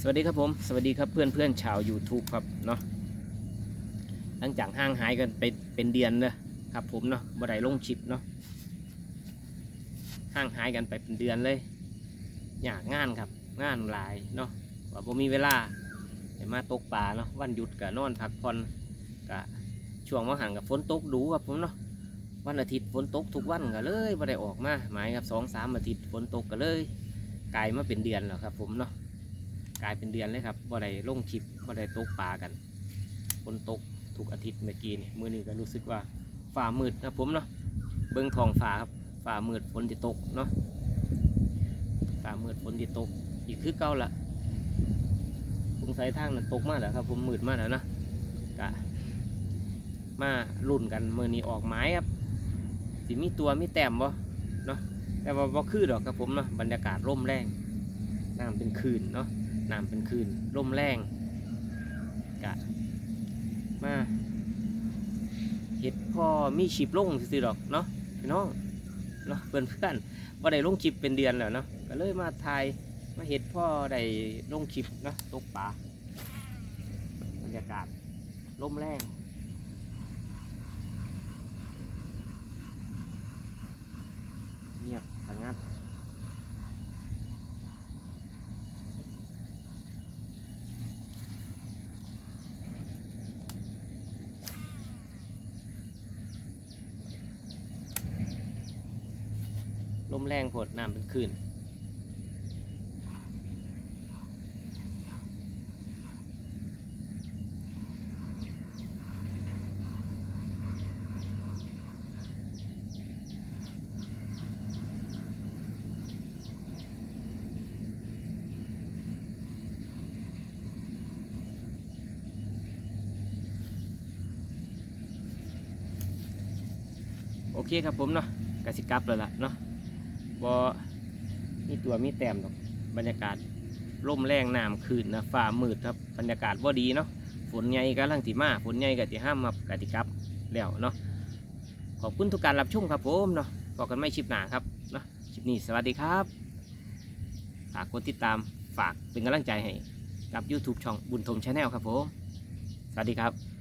สวัสดีครับผมสวัสดีครับเพื่อนเพื่อนชาว YouTube ครับเนาะหลังจากห่างหายกันไปเป็นเดือนเลยครับผมเนาะบ่ได้ลงชิปเนาะห่างหายกันไปเป็นเดือนเลยอยากงานครับงานหลายเนาะว่าผมมีเวลาไปมาตกปลาเนาะวันหยุดกับนอนพักผ่อนกับช่วงว่างหันกับฝนตกดูครับผมเนาะวันอาทิตย์ฝนตกทุกวันก็เลยบ่ได้ออกมาหมายครับสองสามอาทิตย์ฝนตกก็เลยกลายมาเป็นเดือนแล้วครับผมเนาะ กลายเป็นเดือนเลยครับบ่ได้ลงคลิปบ่ได้ตกปลากันฝนตกทุกอาทิตย์เมื่อกี้นี่มื้อนี้ก็รู้สึกว่าฟ้ามืดนะผมเนาะเบิ่งทองฟ้าครับฟ้ามืดฝนจะตกเนาะฟ้ามืดฝนจะตกอีกคือเก่าละสงสัยทางนั้นตกมากแล้วครับ ผมมืดมาแล้วเนาะกะมาลุ่นกันมือนี้ออกไม้ครับสิมีตัวมีแต้มบ่เนาะแต่ว่าบ่คือดอกครับผมเนาะบรรยากาศร่มแรงน้ำเป็นคืนเนาะ น้ำเป็นคืนลมแรงกะมาเห็ดพอมีชิปลงสิดอกเนาะพี่น้องเนาะเพื่อนเพื่อนๆว่าได้ลงชิปเป็นเดือนแล้วเนาะก็เลยมาถ่ายมาเห็ดพ่อได้ลงชิปเนาะตกปลาบรรยากาศลมแรงเงียบสงัด ลมแรงโผดน้ำเป็นคลื่นโอเคครับผมเนาะกสิกลับแล้วล่ะเนาะ บอมีตัวมีแต้มดอกบรรยากาศร่มแรงน้ำคืนนะฟ้ามืดครับบรรยากาศว่าดีเนาะฝนใหญ่กำลังติมาฝนใหญ่ก็ติห้ามมากติกับแล้วเนาะขอบคุณทุกการรับชมครับผมเนาะพอกกันไม่ชิปหนาครับเนาะคลิปนี้สวัสดีครับฝากกดติดตามฝากเป็นกำลังใจให้กับ YouTube ช่องบุญธมชาแนลครับผม สวัสดีครับ